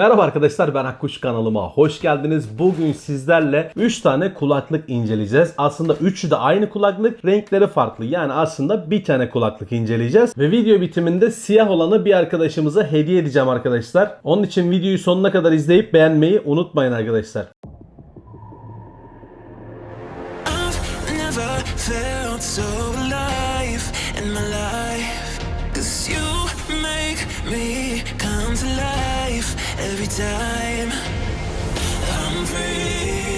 Merhaba arkadaşlar ben Akkuş kanalıma hoş geldiniz. Bugün sizlerle 3 tane kulaklık inceleyeceğiz. Aslında üçü de aynı kulaklık, renkleri farklı. Yani aslında bir tane kulaklık inceleyeceğiz. Ve video bitiminde siyah olanı bir arkadaşımıza hediye edeceğim arkadaşlar. Onun için videoyu sonuna kadar izleyip beğenmeyi unutmayın arkadaşlar. Felt so alive in my life. Make me come to life every time I'm free.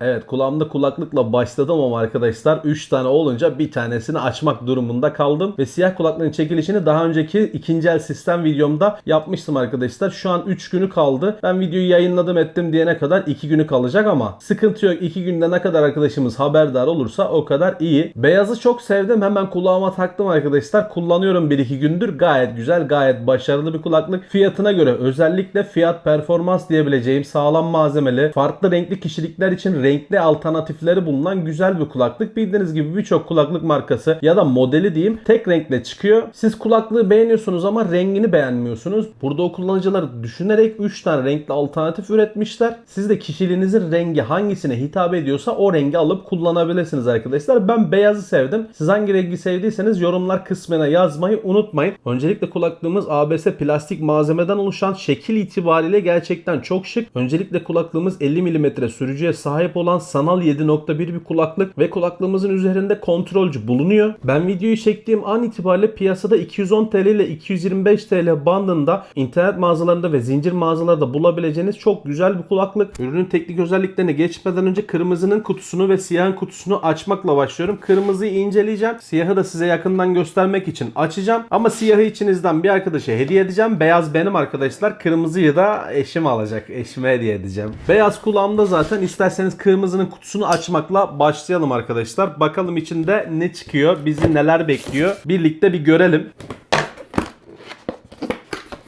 Evet kulağımda kulaklıkla başladım ama arkadaşlar 3 tane olunca bir tanesini açmak durumunda kaldım. Ve siyah kulaklığın çekilişini daha önceki ikinci el sistem videomda yapmıştım arkadaşlar. Şu an 3 günü kaldı. Ben videoyu yayınladım ettim diyene kadar 2 günü kalacak ama sıkıntı yok. 2 günde ne kadar arkadaşımız haberdar olursa o kadar iyi. Beyazı çok sevdim. Hemen kulağıma taktım arkadaşlar. Kullanıyorum 1-2 gündür. Gayet güzel, gayet başarılı bir kulaklık. Fiyatına göre özellikle fiyat performans diyebileceğim sağlam malzemeli, farklı renkli kişilikler için renkli alternatifleri bulunan güzel bir kulaklık. Bildiğiniz gibi birçok kulaklık markası ya da modeli diyeyim tek renkle çıkıyor. Siz kulaklığı beğeniyorsunuz ama rengini beğenmiyorsunuz. Burada o kullanıcılar düşünerek 3 tane renkli alternatif üretmişler. Siz de kişiliğinizin rengi hangisine hitap ediyorsa o rengi alıp kullanabilirsiniz arkadaşlar. Ben beyazı sevdim. Siz hangi rengi sevdiyseniz yorumlar kısmına yazmayı unutmayın. Öncelikle kulaklığımız ABS plastik malzemeden oluşan şekil itibariyle gerçekten çok şık. Öncelikle kulaklığımız 50 mm sürücüye sahip olan sanal 7.1 bir kulaklık ve kulaklığımızın üzerinde kontrolcü bulunuyor. Ben videoyu çektiğim an itibariyle piyasada 210 TL ile 225 TL bandında internet mağazalarında ve zincir mağazalarda bulabileceğiniz çok güzel bir kulaklık. Ürünün teknik özelliklerine geçmeden önce kırmızının kutusunu ve siyahın kutusunu açmakla başlıyorum. Kırmızıyı inceleyeceğim. Siyahı da size yakından göstermek için açacağım. Ama siyahı içinizden bir arkadaşa hediye edeceğim. Beyaz benim arkadaşlar. Kırmızıyı da eşim alacak. Eşime hediye edeceğim. Beyaz kulağımda zaten isterseniz kırmızının kutusunu açmakla başlayalım arkadaşlar. Bakalım içinde ne çıkıyor? Bizi neler bekliyor? Birlikte bir görelim.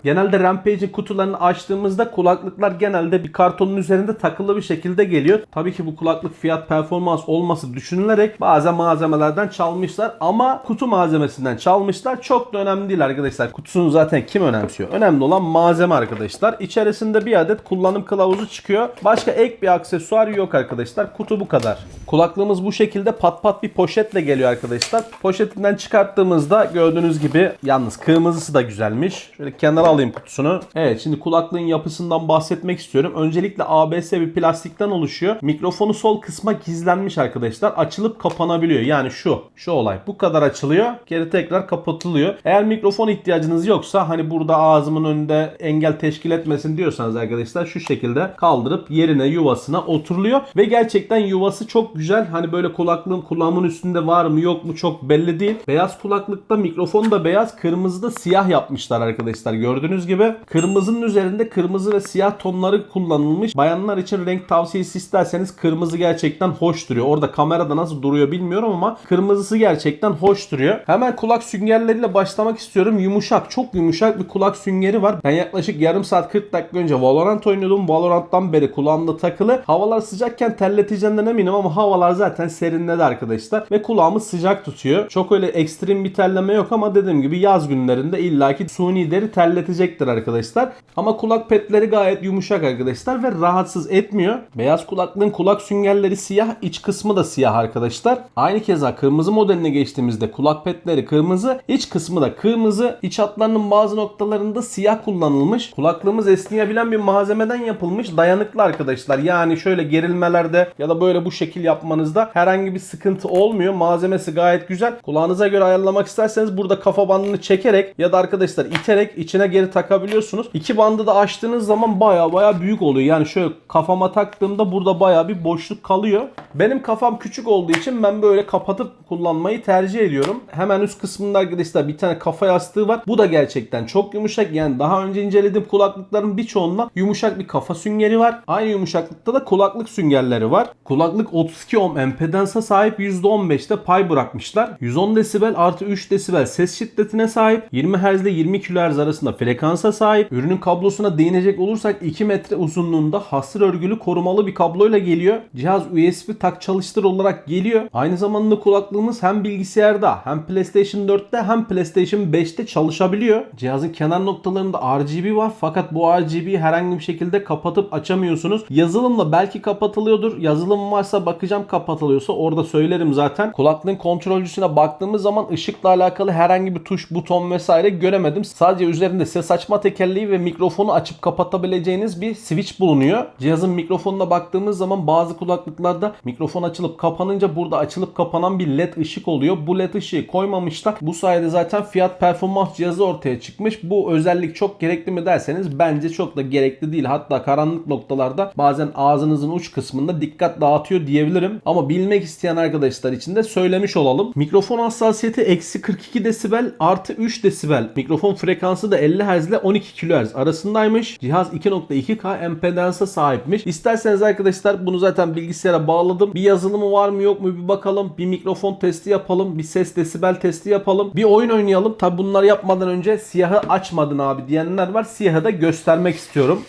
Genelde Rampage'in kutularını açtığımızda kulaklıklar genelde bir kartonun üzerinde takılı bir şekilde geliyor. Tabii ki bu kulaklık fiyat performans olması düşünülerek bazen malzemelerden çalmışlar ama kutu malzemesinden çalmışlar. Çok da önemli değil arkadaşlar. Kutusunu zaten kim önemsiyor? Önemli olan malzeme arkadaşlar. İçerisinde bir adet kullanım kılavuzu çıkıyor. Başka ek bir aksesuar yok arkadaşlar. Kutu bu kadar. Kulaklığımız bu şekilde pat pat bir poşetle geliyor arkadaşlar. Poşetinden çıkarttığımızda gördüğünüz gibi yalnız kırmızısı da güzelmiş. Şöyle kenara alayım kutusunu. Evet şimdi kulaklığın yapısından bahsetmek istiyorum. Öncelikle ABS bir plastikten oluşuyor. Mikrofonu sol kısma gizlenmiş arkadaşlar. Açılıp kapanabiliyor. Yani şu. Şu olay. Bu kadar açılıyor. Geri tekrar kapatılıyor. Eğer mikrofon ihtiyacınız yoksa hani burada ağzımın önünde engel teşkil etmesin diyorsanız arkadaşlar şu şekilde kaldırıp yerine yuvasına oturuluyor. Ve gerçekten yuvası çok güzel. Hani böyle kulaklığın kulağımın üstünde var mı yok mu çok belli değil. Beyaz kulaklıkta mikrofon da beyaz. Kırmızıda siyah yapmışlar arkadaşlar. Gördüğünüz gibi kırmızının üzerinde kırmızı ve siyah tonları kullanılmış. Bayanlar için renk tavsiyesi isterseniz kırmızı gerçekten hoş duruyor. Orada kamerada nasıl duruyor bilmiyorum ama kırmızısı gerçekten hoş duruyor. Hemen kulak süngerleriyle başlamak istiyorum. Yumuşak, çok yumuşak bir kulak süngeri var. Ben yaklaşık yarım saat 40 dakika önce Valorant oynuyordum. Valorant'tan beri kulağımda takılı. Havalar sıcakken terleteceğinden eminim ama havalar zaten serinledi arkadaşlar. Ve kulağımı sıcak tutuyor. Çok öyle ekstrem bir terleme yok ama dediğim gibi yaz günlerinde illaki suni deri terletecektir arkadaşlar. Ama kulak petleri gayet yumuşak arkadaşlar ve rahatsız etmiyor. Beyaz kulaklığın kulak süngerleri siyah, iç kısmı da siyah arkadaşlar. Aynı keza kırmızı modeline geçtiğimizde kulak petleri kırmızı, iç kısmı da kırmızı. İç hatlarının bazı noktalarında siyah kullanılmış. Kulaklığımız esneyebilen bir malzemeden yapılmış. Dayanıklı arkadaşlar. Yani şöyle gerilmelerde ya da böyle bu şekil yapmanızda herhangi bir sıkıntı olmuyor. Malzemesi gayet güzel. Kulağınıza göre ayarlamak isterseniz burada kafa bandını çekerek ya da arkadaşlar iterek içine geri takabiliyorsunuz. İki bandı da açtığınız zaman baya baya büyük oluyor. Yani şöyle kafama taktığımda burada baya bir boşluk kalıyor. Benim kafam küçük olduğu için ben böyle kapatıp kullanmayı tercih ediyorum. Hemen üst kısmında arkadaşlar bir tane kafa yastığı var. Bu da gerçekten çok yumuşak. Yani daha önce incelediğim kulaklıkların birçoğunda yumuşak bir kafa süngeri var. Aynı yumuşaklıkta da kulaklık süngerleri var. Kulaklık 32 ohm empedansa sahip %15'te pay bırakmışlar. 110 desibel artı 3 desibel ses şiddetine sahip. 20 Hz ile 20 kHz arasında frekansa sahip. Ürünün kablosuna değinecek olursak 2 metre uzunluğunda hasır örgülü korumalı bir kabloyla geliyor. Cihaz USB tak çalıştır olarak geliyor. Aynı zamanda kulaklığımız hem bilgisayarda hem PlayStation 4'te hem PlayStation 5'te çalışabiliyor. Cihazın kenar noktalarında RGB var fakat bu RGB'yi herhangi bir şekilde kapatıp açamıyorsunuz. Yazılımla belki kapatılıyordur. Yazılım varsa bakacağım kapatılıyorsa orada söylerim zaten. Kulaklığın kontrolcüsüne baktığımız zaman ışıkla alakalı herhangi bir tuş, buton vesaire göremedim. Sadece üzerinde ses açma tekerleği ve mikrofonu açıp kapatabileceğiniz bir switch bulunuyor. Cihazın mikrofonuna baktığımız zaman bazı kulaklıklarda mikrofon açılıp kapanınca burada açılıp kapanan bir led ışık oluyor. Bu led ışığı koymamışlar. Bu sayede zaten fiyat performans cihazı ortaya çıkmış. Bu özellik çok gerekli mi derseniz bence çok da gerekli değil. Hatta karanlık noktalarda bazen ağzınızın uç kısmında dikkat dağıtıyor diyebilirim. Ama bilmek isteyen arkadaşlar için de söylemiş olalım. Mikrofon hassasiyeti eksi 42 desibel artı 3 desibel. Mikrofon frekansı da 50 Hz ile 12 kHz arasındaymış. Cihaz 2.2K empedansa sahipmiş. İsterseniz arkadaşlar bunu zaten bilgisayara bağladım. Bir yazılımı var mı yok mu bir bakalım. Bir mikrofon testi yapalım. Bir ses desibel testi yapalım. Bir oyun oynayalım. Tabi bunları yapmadan önce siyahı açmadın abi diyenler var. Siyahı da göstermek istiyorum.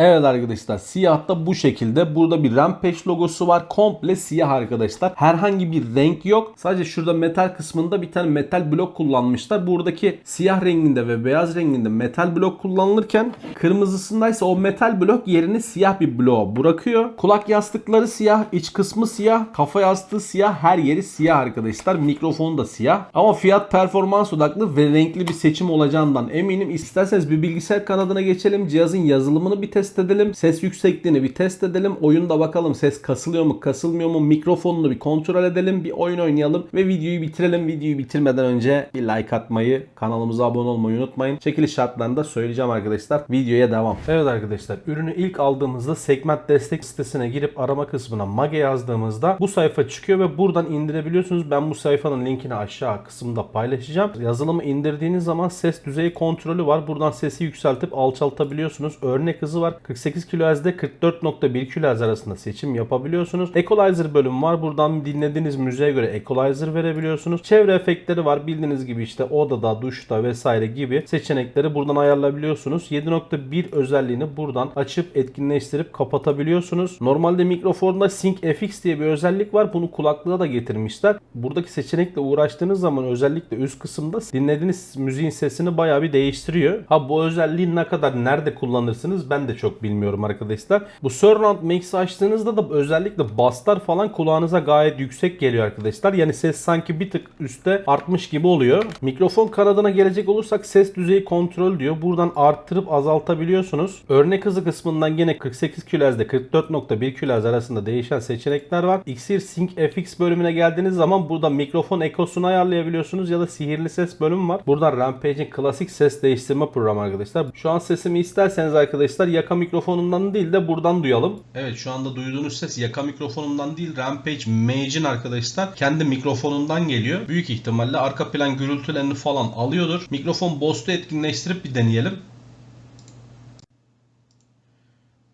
Evet arkadaşlar siyah da bu şekilde. Burada bir Rampage logosu var. Komple siyah arkadaşlar. Herhangi bir renk yok. Sadece şurada metal kısmında bir tane metal blok kullanmışlar. Buradaki siyah renginde ve beyaz renginde metal blok kullanılırken kırmızısındaysa o metal blok yerini siyah bir bloğa bırakıyor. Kulak yastıkları siyah, iç kısmı siyah, kafa yastığı siyah, her yeri siyah arkadaşlar. Mikrofonu da siyah. Ama fiyat performans odaklı ve renkli bir seçim olacağından eminim. İsterseniz bir bilgisayar kanadına geçelim. Cihazın yazılımını bir test edelim. Ses yüksekliğini bir test edelim. Oyunda bakalım ses kasılıyor mu kasılmıyor mu mikrofonunu bir kontrol edelim. Bir oyun oynayalım ve videoyu bitirelim. Videoyu bitirmeden önce bir like atmayı, kanalımıza abone olmayı unutmayın. Çekiliş şartlarını da söyleyeceğim arkadaşlar. Videoya devam. Evet arkadaşlar ürünü ilk aldığımızda segment destek sitesine girip arama kısmına Mage yazdığımızda bu sayfa çıkıyor ve buradan indirebiliyorsunuz. Ben bu sayfanın linkini aşağı kısımda paylaşacağım. Yazılımı indirdiğiniz zaman ses düzeyi kontrolü var. Buradan sesi yükseltip alçaltabiliyorsunuz. Örnek hızı var. 48 kHz'de 44.1 kHz arasında seçim yapabiliyorsunuz. Equalizer bölümü var. Buradan dinlediğiniz müziğe göre equalizer verebiliyorsunuz. Çevre efektleri var. Bildiğiniz gibi işte odada, duşta vesaire gibi seçenekleri buradan ayarlayabiliyorsunuz. 7.1 özelliğini buradan açıp etkinleştirip kapatabiliyorsunuz. Normalde mikrofonda Sync FX diye bir özellik var. Bunu kulaklığa da getirmişler. Buradaki seçenekle uğraştığınız zaman özellikle üst kısımda dinlediğiniz müziğin sesini bayağı bir değiştiriyor. Ha bu özelliği ne kadar nerede kullanırsınız ben de çok bilmiyorum arkadaşlar. Bu Surround Mix açtığınızda da özellikle basslar falan kulağınıza gayet yüksek geliyor arkadaşlar. Yani ses sanki bir tık üstte artmış gibi oluyor. Mikrofon kanadına gelecek olursak ses düzeyi kontrol diyor. Buradan arttırıp azaltabiliyorsunuz. Örnek hızı kısmından gene 48 kHz'de 44.1 kHz arasında değişen seçenekler var. Xir Sync FX bölümüne geldiğiniz zaman burada mikrofon ekosunu ayarlayabiliyorsunuz ya da sihirli ses bölümü var. Buradan Rampage'in klasik ses değiştirme programı arkadaşlar. Şu an sesimi isterseniz arkadaşlar yaka mikrofonundan değil de buradan duyalım. Evet şu anda duyduğunuz ses yaka mikrofonundan değil Rampage Mage'in arkadaşlar kendi mikrofonundan geliyor. Büyük ihtimalle arka plan gürültülerini falan alıyordur. Mikrofon Boost'u etkinleştirip bir deneyelim.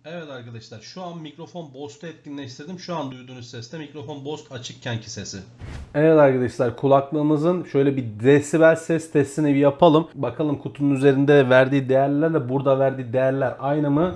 Evet arkadaşlar şu an mikrofon Boost'u etkinleştirdim. Şu an duyduğunuz ses de mikrofon Boost açıkkenki sesi. Evet arkadaşlar kulaklığımızın şöyle bir desibel ses testini bir yapalım. Bakalım kutunun üzerinde verdiği değerlerle burada verdiği değerler aynı mı?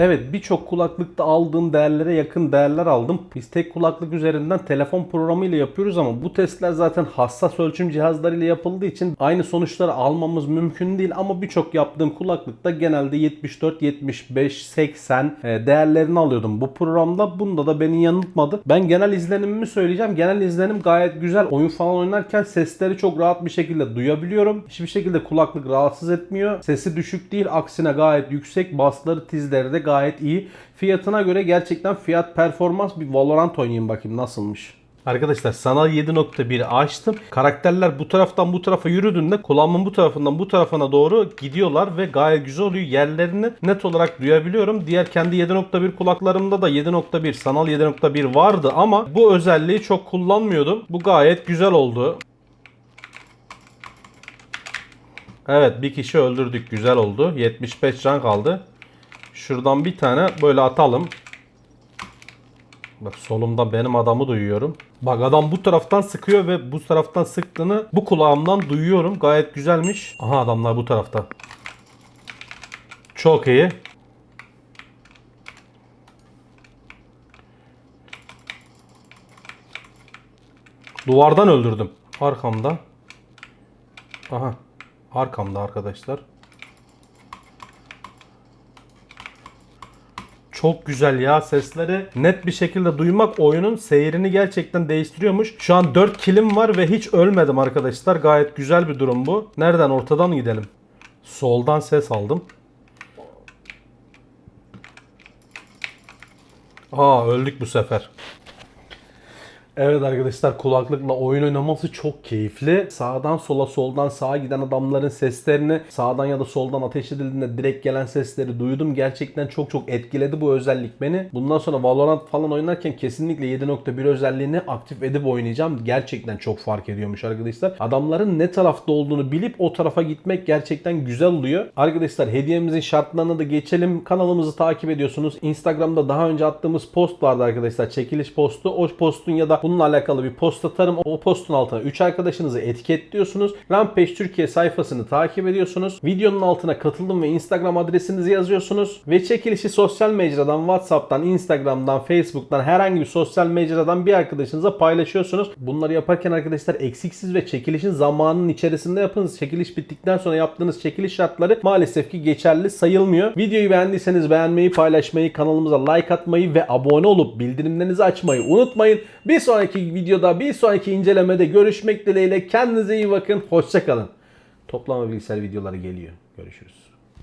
Evet birçok kulaklıkta aldığım değerlere yakın değerler aldım. Biz tek kulaklık üzerinden telefon programı ile yapıyoruz ama bu testler zaten hassas ölçüm cihazlarıyla yapıldığı için aynı sonuçları almamız mümkün değil ama birçok yaptığım kulaklıkta genelde 74, 75, 80 e, değerlerini alıyordum bu programda. Bunda da beni yanıltmadı. Ben genel izlenimimi söyleyeceğim. Genel izlenim gayet güzel. Oyun falan oynarken sesleri çok rahat bir şekilde duyabiliyorum. Hiçbir şekilde kulaklık rahatsız etmiyor. Sesi düşük değil. Aksine gayet yüksek. Basları, tizleri de gayet iyi. Fiyatına göre gerçekten fiyat performans bir Valorant oynayayım bakayım nasılmış. Arkadaşlar sanal 7.1'i açtım. Karakterler bu taraftan bu tarafa yürüdüğünde kulağımın bu tarafından bu tarafına doğru gidiyorlar ve gayet güzel oluyor. Yerlerini net olarak duyabiliyorum. Diğer kendi 7.1 kulaklarımda da 7.1 sanal 7.1 vardı ama bu özelliği çok kullanmıyordum. Bu gayet güzel oldu. Evet bir kişi öldürdük. Güzel oldu. 75 can kaldı. Şuradan bir tane böyle atalım. Bak solumda benim adamı duyuyorum. Bak adam bu taraftan sıkıyor ve bu taraftan sıktığını bu kulağımdan duyuyorum. Gayet güzelmiş. Aha adamlar bu tarafta. Çok iyi. Duvardan öldürdüm. Arkamda. Aha. Arkamda arkadaşlar. Çok güzel ya sesleri net bir şekilde duymak oyunun seyrini gerçekten değiştiriyormuş. Şu an 4 kilim var ve hiç ölmedim arkadaşlar. Gayet güzel bir durum bu. Nereden ortadan gidelim? Soldan ses aldım. Aa öldük bu sefer. Evet arkadaşlar kulaklıkla oyun oynaması çok keyifli. Sağdan sola soldan sağa giden adamların seslerini sağdan ya da soldan ateş edildiğinde direkt gelen sesleri duydum. Gerçekten çok çok etkiledi bu özellik beni. Bundan sonra Valorant falan oynarken kesinlikle 7.1 özelliğini aktif edip oynayacağım. Gerçekten çok fark ediyormuş arkadaşlar. Adamların ne tarafta olduğunu bilip o tarafa gitmek gerçekten güzel oluyor. Arkadaşlar hediyemizin şartlarına da geçelim. Kanalımızı takip ediyorsunuz. Instagram'da daha önce attığımız post vardı arkadaşlar. Çekiliş postu. O postun ya da bununla alakalı bir post atarım. O postun altına 3 arkadaşınızı etiketliyorsunuz. Rampage Türkiye sayfasını takip ediyorsunuz. Videonun altına katıldım ve Instagram adresinizi yazıyorsunuz. Ve çekilişi sosyal mecradan, Whatsapp'tan, Instagram'dan, Facebook'tan herhangi bir sosyal mecradan bir arkadaşınıza paylaşıyorsunuz. Bunları yaparken arkadaşlar eksiksiz ve çekilişin zamanının içerisinde yapınız. Çekiliş bittikten sonra yaptığınız çekiliş şartları maalesef ki geçerli sayılmıyor. Videoyu beğendiyseniz beğenmeyi, paylaşmayı, kanalımıza like atmayı ve abone olup bildirimlerinizi açmayı unutmayın. Bir sonraki videoda, bir sonraki incelemede görüşmek dileğiyle. Kendinize iyi bakın. Hoşçakalın. Toplama bilgisayar videoları geliyor. Görüşürüz.